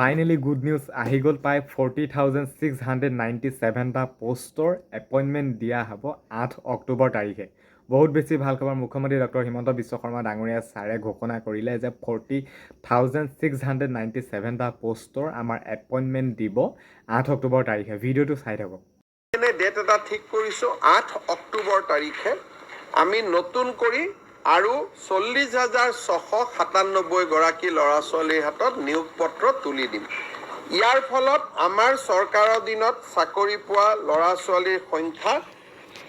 Finally good news আহি গ'ল প্ৰায় forty thousand six hundred ninety ছেভেনটা পষ্টৰ এপইণ্টমেণ্ট দিয়া হ'ব আঠ অক্টোবৰ তাৰিখে। বহুত বেছি ভালো খবৰ, মুখ্যমন্ত্ৰী ডক্টৰ হিমন্ত বিশ্ব শৰ্মা ডাঙৰীয়া ছাৰে ঘোষণা কৰিলে যে forty thousand six hundred ninety ছেভেনটা পষ্টৰ আমাৰ এপইণ্টমেণ্ট দিব আঠ অক্টোবৰ তাৰিখে। ভিডিঅ'টো চাই থাকক। ডেট এটা ঠিক কৰিছোঁ, আঠ অক্টোবৰ তাৰিখে আমি নতুন কৰি আৰু চল্লিছ হাজাৰ ছশ সাতান্নব্বৈ গৰাকী ল'ৰা ছোৱালীৰ হাতত নিয়োগ পত্ৰ তুলি দিম। ইয়াৰ ফলত আমাৰ চৰকাৰৰ দিনত চাকৰি পোৱা ল'ৰা ছোৱালীৰ সংখ্যা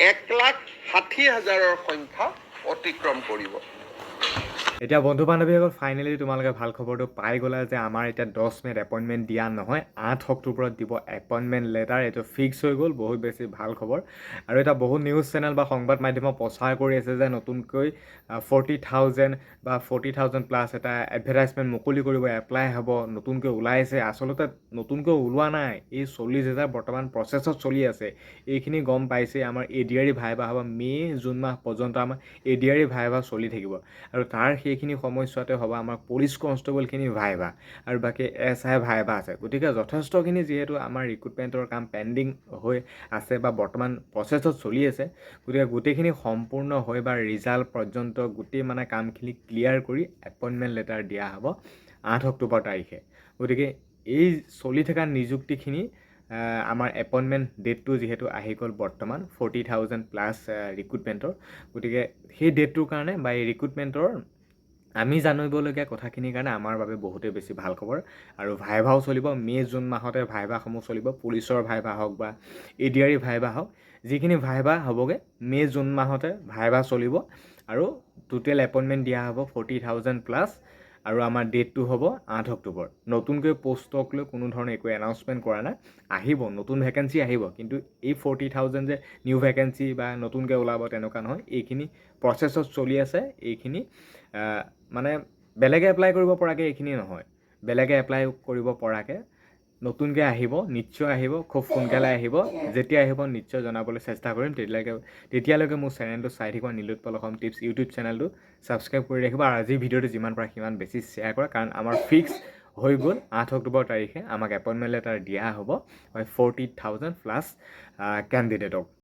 এক লাখ ষাঠি হাজাৰৰ সংখ্যা অতিক্ৰম কৰিব। এতিয়া বন্ধু বান্ধৱীসকল ফাইনেলি তোমালোকে ভাল খবৰটো পাই গ'লা যে আমাৰ এতিয়া দহ মে'ত এপইণ্টমেণ্ট দিয়া নহয় আঠ অক্টোবৰত দিব এপইণ্টমেণ্ট লেটাৰ এইটো ফিক্স হৈ গ'ল বহুত বেছি ভাল খবৰ। আৰু এটা বহুত নিউজ চেনেল বা সংবাদ মাধ্যমত প্ৰচাৰ কৰি আছে যে নতুনকৈ ফৰ্টি থাউজেণ্ড বা ফৰ্টি থাউজেণ্ড প্লাছ এটা এডভাৰটাইজমেণ্ট মুকলি কৰিব এপ্লাই হ'ব নতুনকৈ ওলাইছে। আচলতে নতুনকৈ ওলোৱা নাই এই চল্লিছ হাজাৰ বৰ্তমান প্ৰচেছত চলি আছে। এইখিনি গম পাইছে আমাৰ A D R E viva হ'ব মে' জুন মাহ পৰ্যন্ত আমাৰ A D R E viva চলি থাকিব। আৰু তাৰ সেইখিনি সময়ছোৱাতে হ'ব, আমাৰ পুলিচ কনষ্টেবলখিনি ভাইভা আৰু বাকী এছ আই ভাইভা আছে। গতিকে যথেষ্টখিনি যিহেতু আমাৰ ৰিক্ৰুটমেণ্টৰ কাম পেণ্ডিং হৈ আছে বা বৰ্তমান প্ৰচেছত চলি আছে, গতিকে গোটেইখিনি সম্পূৰ্ণ হৈ বা ৰিজাল্ট পৰ্যন্ত গোটেই মানে কামখিনি ক্লিয়াৰ কৰি এপইণ্টমেণ্ট লেটাৰ দিয়া হ'ব আঠ অক্টোবৰ তাৰিখে। গতিকে এই চলি থকা নিযুক্তিখিনি আমাৰ এপইণ্টমেণ্ট ডেটটো যিহেতু আহি গ'ল বৰ্তমান ফৰ্টি থাউজেণ্ড প্লাছ ৰিক্ৰুটমেণ্টৰ গতিকে সেই ডেটটোৰ কাৰণে বা এই ৰিক্ৰুটমেণ্টৰ আমি জানিবলগীয়া কথাখিনিৰ কাৰণে আমাৰ বাবে বহুতেই বেছি ভাল খবৰ। আৰু ভাইভাও চলিব মে' জুন মাহতে ভাইভাসমূহ চলিব পুলিচৰ ভাইভা হওক বা এ ডি আৰ ভাইভা হওক যিখিনি ভাইভা হ'বগৈ মে' জুন মাহতে ভাইভা চলিব। আৰু টোটেল এপইণ্টমেণ্ট দিয়া হ'ব ফৰ্টি থাউজেণ্ড প্লাছ আৰু আমাৰ ডেটটো হ'ব আঠ অক্টোবৰ। নতুনকৈ পষ্টক লৈ কোনো ধৰণৰ একো এনাউন্সমেণ্ট কৰা নাই। আহিব নতুন ভেকেঞ্চি আহিব কিন্তু এই ফৰ্টি থাউজেণ্ড যে নিউ ভেকেঞ্চি বা নতুনকৈ ওলাব তেনেকুৱা নহয় এইখিনি প্ৰচেছত চলি আছে এইখিনি মানে বেলেগে এপ্লাই কৰিব পৰাকৈ এইখিনি নহয়। বেলেগে এপ্লাই কৰিব পৰাকৈ নতুনকৈ আহিব, নিশ্চয় আহিব, খুব সোনকালে আহিব। যেতিয়া আহিব, নিশ্চয় জনাবলৈ চেষ্টা কৰিম। তেতিয়ালৈকে তেতিয়ালৈকে মোৰ চেনেলটো চাই থাকিব নীলোৎপল অসম টিপছ ইউটিউব চেনেলটো ছাবস্ক্ৰাইব কৰি ৰাখিব। আৰু আজিৰ ভিডিঅ'টো যিমান পাৰে সিমান বেছি শ্বেয়াৰ কৰা, কাৰণ আমাৰ ফিক্স হৈ গ'ল আঠ অক্টোবৰ তাৰিখে। আমাক এপইণ্টমেণ্ট লেটাৰ দিয়া হ'ব। হয় ফৰ্টি থাউজেণ্ড প্লাছ কেণ্ডিডেটক